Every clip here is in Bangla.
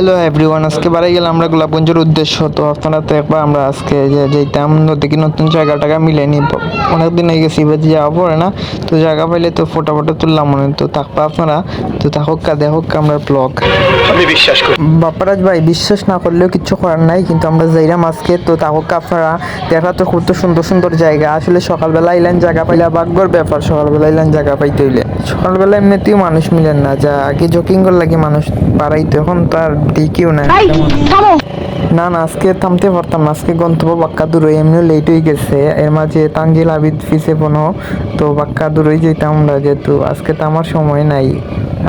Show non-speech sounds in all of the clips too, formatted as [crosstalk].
হ্যালো এভরিওয়ান আজকে বাড়াই গেলাম আমরা গোলাপগঞ্জের উদ্দেশ্য। তো আপনারা তো একবার আমরা আজকে যে যেতাম দেখি নতুন জায়গা টাকা মিলে নি অনেকদিন হয়ে গেছি এবার যাওয়া পড়ে না। তো জায়গা পাইলে তো ফটো ফটো তুললাম মনে তো থাকবা আপনারা? তো থাকুক কা দেখুক আমরা ব্লগ আমি বিশ্বাস করি। বাপারাজ ভাই বিশ্বাস না করলেও কিছু করার নাই কিন্তু আমরা যাইরাম আজকে। তো থাকুক আপনারা দেখা তো খুব তো সুন্দর সুন্দর জায়গা। আসলে সকালবেলা আইলেন জায়গা পাইলে ভাগ্যর ব্যাপার সকালবেলা আইলেন জায়গা পাইতে হইলে। সকালবেলা এমনিতেও মানুষ মিলেন না। যা আগে জকিং কর লাগে মানুষ বাড়াইতো এখন তার দেখিও না না না আজকে থামতে পারতাম না আজকে গন্তব্য বাক্কা দূরই এমনিও লেট হয়ে গেছে। এর মাঝে তানজিল আবিদ ফিসে কোনো তো বাক্কা দূরই যেতাম আমরা যেহেতু আজকে তো আমার সময় নাই।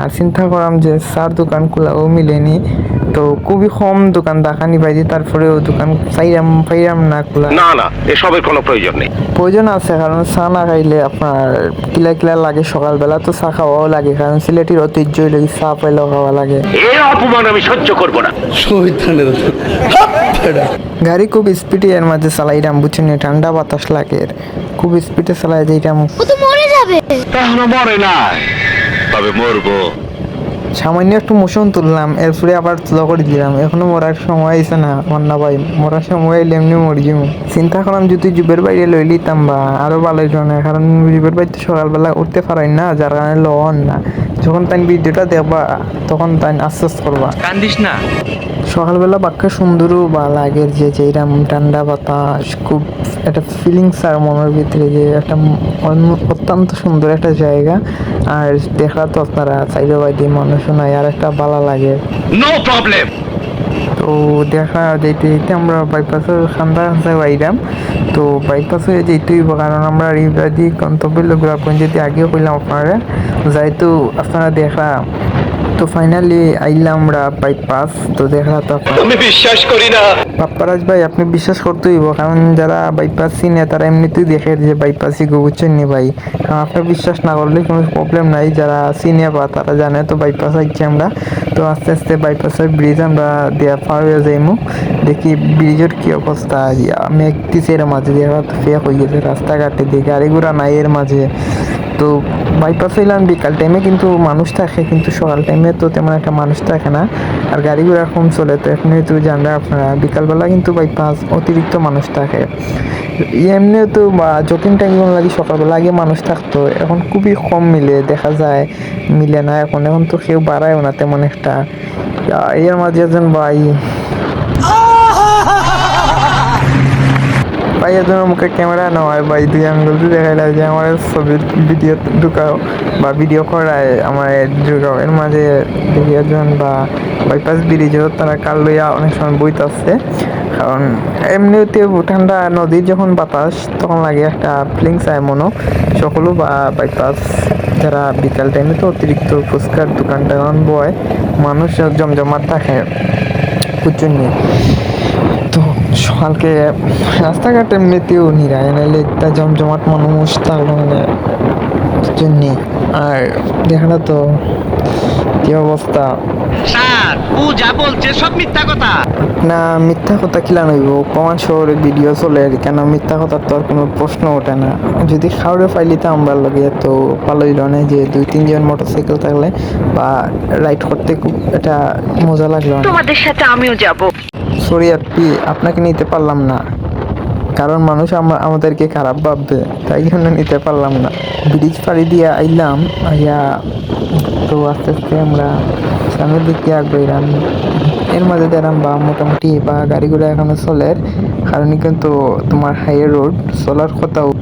আর চিন্তা করলাম যে স্যার দোকান খোলাও মিলেনি। তো খুবই কম দোকান দেখানি পাইছি তারপরেও দোকান চাইরাম পাইরাম না খোলা। না না এসবের কোনো প্রয়োজন নেই। প্রয়োজন আছে কারণ চা না খাইলে আপনার কিলা কিলা লাগে সকালবেলা তো চা খাওয়াও লাগে কারণ সিলেটির ঐতিহ্যই লাগে চা পাইলেও খাওয়া লাগে। এ অপমান আমি সহ্য করব না। গাড়ি খুব স্পিডে এর মাঝে চালাইরাম বুঝছেন ঠান্ডা বাতাস লাগে খুব স্পিডে চালাই যাইরাম ও তো মরে যাবে। মরে নাই তবে মরবো। সামান্য একটু মোশন তুললাম, এরপরে আবার তুলা করে দিলাম। এখনও মরার সময় আইসে না আমার না ভাই। মরার সময় এলে এমনি মরজিম চিন্তা করলাম যদি জুবের বাইরে লই লিতাম বা আরও ভালো জনে কারণ জুবের বাড়িতে সকালবেলা উঠতে পারাই না, যার কারণে লন না। যখন তাই ভিডিওটা দেখবা তখন তাই আশ্বাস করবা। কান্দিস না। সকালবেলা বাক্য সুন্দরও বা লাগের যে এরম ঠান্ডা বাতাস খুব একটা ফিলিংস আর মনের ভিতরে যে একটা অত্যন্ত সুন্দর একটা জায়গা। আর দেখা তো আপনারা চাইলে বাইদি মানুষ নাই আর একটা ভালো লাগে। নো প্রবলেম তো দেখা যেতে যেতে আমরা বাইপাসের খান্দা খান্দা বাইরাম তো বাইপাসে যেতেই কারণ আমরা রিবাদি গন্তব্য গোলাপগঞ্জ যেতে আগেও কইলাম আপনারা। যাইতো আপনারা দেখা তো ফাইনালি আইলাম আমরা বাইপাস তো দেখা তো আমি বিশ্বাস করি না। পাপ্পারাজ ভাই আপনি বিশ্বাস করতেই হইব কারণ যারা বাইপাস চিনে তারা এমনিতেই দেখে যে বাইপাসই গোবুচ্ছেন নি ভাই। কারণ আপনার বিশ্বাস না করলে কোনো প্রবলেম নাই যারা চিনে বা তারা জানে তো বাইপাস আইছি আমরা। তো আস্তে আস্তে বাইপাসের ব্রিজ আমরা দেওয়া পার হয়ে যাইমু। দেখি ব্রিজের কি অবস্থা। মেঘ দিছে এর মাঝে দেখা তো ফেক হয়ে গেছে রাস্তাঘাটে দিয়ে গাড়ি ঘোড়া নাই এর মাঝে। তো বাইপাস হইলাম বিকাল টাইমে কিন্তু মানুষ থাকে, কিন্তু সকাল টাইমে তো তেমন একটা মানুষ থাকে না। আর গাড়ি ঘোড়া কম চলে, তো এখনই তো জানরা আপনারা, বিকালবেলা কিন্তু বাইপাস অতিরিক্ত মানুষ থাকে। এমনিও তো যখন টাইম লাগে, সকালবেলা আগে মানুষ থাকতো, এখন খুবই কম মিলে, দেখা যায়, মিলে না, এখন এখন তো কেউ বাড়ায়ও না তেমন একটা। এর মাঝে একজন ভাই ভাই, এর জন্য মুখে ক্যামেরা নেওয়ায়। ভাই, দুই আঙ্গুল দেখাইলা যে আমার ছবি ভিডিও ঢুকাও বা ভিডিও করায়, আমার ঢুকাও। এর মাঝে দেখি একজন বা বাইপাস ব্রিজেও তারা কাল লইয়া অনেক সময় বইতাছে কারণ এমনিতে ঠান্ডা নদীর যখন বাতাস, তখন লাগে একটা ফিলিংস আয় মনো সকলও বা বাইপাস যারা বিকাল টাইমে তো অতিরিক্ত ফুচকার দোকানটা বয়, মানুষ জমজমাট থাকে। প্রচুর নিয়ে সকালকে রাস্তাঘাট এমনিতেও নিরায় নাহলে একটা জমজমাট মানুষ থাকল মানে জন্যে। আর দেখাটা তো কি অবস্থা? স্যার ও যা বলছে সব মিথ্যা কথা। না মিথ্যা কথা খিলা নইব কমান শহরে ভিডিও চলে আর কেন মিথ্যা কথার তো আর কোনো প্রশ্ন ওঠে না। যদি খাওয়ারে ফাইলিতে আমরা লাগে তো ভালোই না যে দুই তিনজন মোটরসাইকেল থাকলে বা রাইড করতে খুব এটা মজা লাগল। তোমাদের সাথে আমিও যাব। সরি আপনি আপনাকে নিতে পারলাম না। কারণ মানুষ আমা- আমাদেরকে খারাপ ভাববে, তাই জন্য নিতে পারলাম না। ব্রিজ পাড়ি দিয়ে আইলাম, আইয়া তো আস্তে আস্তে আমরা সামনের দিক দিয়ে আগাইলাম এর মাঝে দেখলাম বা মোটামুটি বা গাড়িগুলো এখনও চলের কারণ কিন্তু তোমার হাইওয়ে রোড চলার কথাও।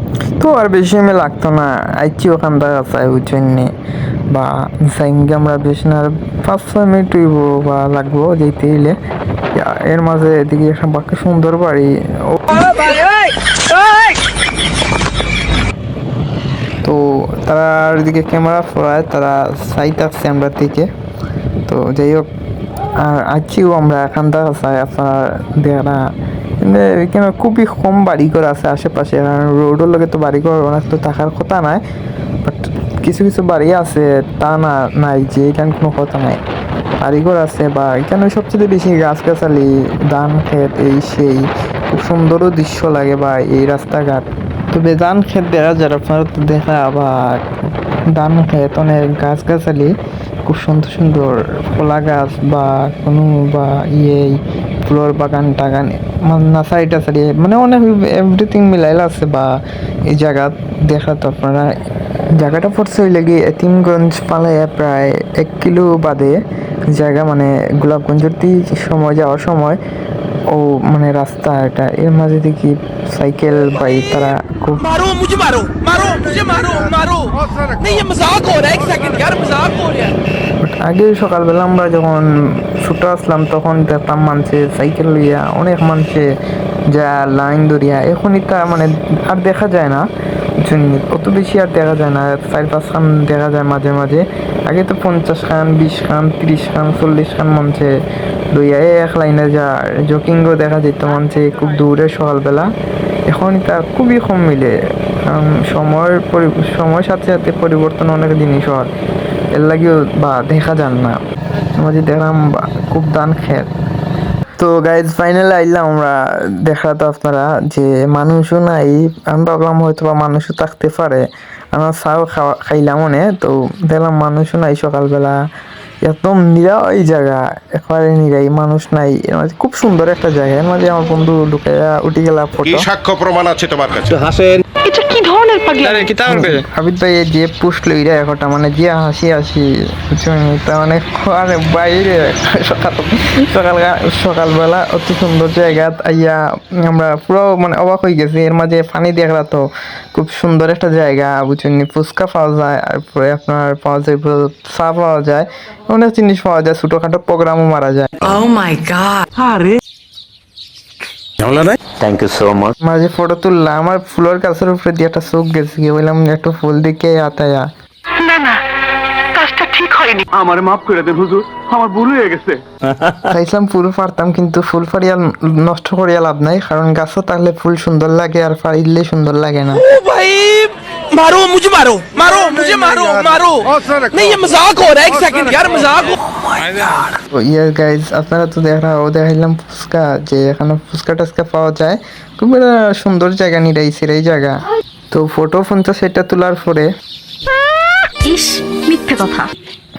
তো আর বেশি আমি লাগতো না। আইছি ওখান থেকে চাই ওই জন্যে। বা যাইমগে আমরা বেশি না, আর পাঁচ ছয় মিনিট বা লাগবো যেতে এলে এর মাঝে এদিকে একটা বাক্য সুন্দর বাড়ি। তো তারা এদিকে ক্যামেরা ফোরায় তারা আসছে আমরা থেকে তো যাই হোক, আর আছিও আমরা এখান থেকে চাই আপনার দেখা এখানে খুবই কম বাড়িঘর আছে আশেপাশে রোডের লগে তো বাড়িঘর অনেক তো থাকার কথা নাই বাট কিছু কিছু বাড়ি আছে তা না, নাই যে এখানে কোনো কথা নাই। বাড়িঘর আছে বা এখানে সবচেয়ে বেশি গাছগাছালি, ধান ক্ষেত, এই সেই খুব সুন্দরও দৃশ্য লাগে বা এই রাস্তাঘাট। তবে ধান ক্ষেত দেখা আপনারা তো দেখা বা ধান ক্ষেত অনেক গাছগাছালি, খুব সুন্দর সুন্দর কলা গাছ বা কোনো বা ইয়ে ফুলের বাগান টাগান মানে নার্সারি টাসারি মানে অনেক এভরিথিং মিলাইল আছে বা এই জায়গা দেখা তো আপনারা, জায়গাটা পড়ছে হইলে গিয়ে এতিমগঞ্জ পালাইয়া প্রায় এক কিলো বাদে জায়গা মানে গোলাপগঞ্জের দিক সময় যাওয়ার সময় ও মানে রাস্তা এটা এর মাঝে দেখি সাইকেল বাইক তারা খুব मारो मुझे मारो मारो मुझे मारो मारो नहीं ये मजाक हो रहा है एक सेकंड यार मजाक हो रहा है But আগে সকালবেলা আমরা যখন ছোট আসলাম তখন দেখতাম মানুষে সাইকেল লইয়া অনেক মানুষে যা লাইন ধরিয়া এখন এটা মানে আর দেখা যায় না নি? অত বেশি আর দেখা যায় না, চার পাঁচ খান দেখা যায় মাঝে মাঝে। আগে তো পঞ্চাশ খান, বিশ খান, তিরিশ খান, চল্লিশ খান মানুষে লইয়া এক লাইনে যা জকিংও দেখা যেত মানুষে খুব দূরে সকালবেলা। এখন এটা খুবই কম মিলে সময়ের পরি- সময়ের সাথে সাথে পরিবর্তন অনেক জিনিস হয়। এর লাগেও বা দেখা যান না। মাঝে দেখলাম খুব দান খেত। তো গাইজ ফাইনালি আইলাম আমরা। দেখা তো আপনারা যে মানুষও নাই আমি ভাবলাম হয়তো বা মানুষও থাকতে পারে। আমরা চাও খাওয়া খাইলাম মনে তো দেখলাম মানুষও নাই সকালবেলা। একদম নিরাই জায়গা একবারে নিরাই মানুষ নাই। এর মাঝে খুব সুন্দর একটা জায়গা এর মাঝে আমার বন্ধু ঢুকে উঠে গেলা কি ফটো সাক্ষ্য প্রমাণ আছে তোমার কাছে? কি আবিদ ভাই যে পুষ্ট লইরা একটা মানে যে হাসি হাসি বুঝছেন? তা মানে আরে বাইরে [laughs] সকাল সকাল সকালবেলা অত সুন্দর জায়গা আইয়া আমরা পুরো মানে অবাক হয়ে গেছি। এর মাঝে পানি দেখরা তো খুব সুন্দর একটা জায়গা বুঝছেন? নি, ফুচকা পাওয়া যায় আর পরে আপনার পাওয়া যায় পুরো চা পাওয়া যায় অনেক জিনিস পাওয়া যায় ছোটোখাটো প্রোগ্রামও মারা যায়। থ্যাংক ইউ সো মাচ মাঝে ফটো তুললাম আমার ফুলের উপরে দিয়ে একটা চোখ গেছে গিয়ে বললাম ফুল দিকে আতায়া। না না কাজটা ঠিক হয়নি। আমার মাফ করে দেন হুজুর আমার ভুল হয়ে গেছে। চাইছিলাম ফুল কিন্তু ফুল ফাড়িয়া নষ্ট করিয়া লাভ নাই কারণ গাছও তাহলে ফুল সুন্দর লাগে আর ফাড়িলে সুন্দর লাগে না। ও ভাই! मारो मुझे मारो मारो मुझे मारो मारो नहीं ये मजाक हो रहा है एक सेकंड यार मजाक हो তো ইয়ার গাইজ আপনারা তো দেখা ও দেখাইলাম ফুচকা যে এখানে ফুচকা টাচকা পাওয়া যায় খুব একটা সুন্দর জায়গা নিরাইছে এই জায়গা তো ফটো পঞ্চাশ সেটা তোলার পরে ইস মিথ্যে কথা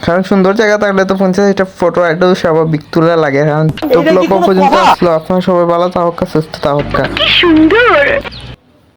কারণ সুন্দর জায়গা থাকলে তো পঞ্চাশ এটা ফটো একটু স্বাভাবিক তোলা লাগে কারণ তো ব্লগ পর্যন্ত আসলো আপনারা সবাই ভালো থাকুক সুস্থ থাকুক কি সুন্দর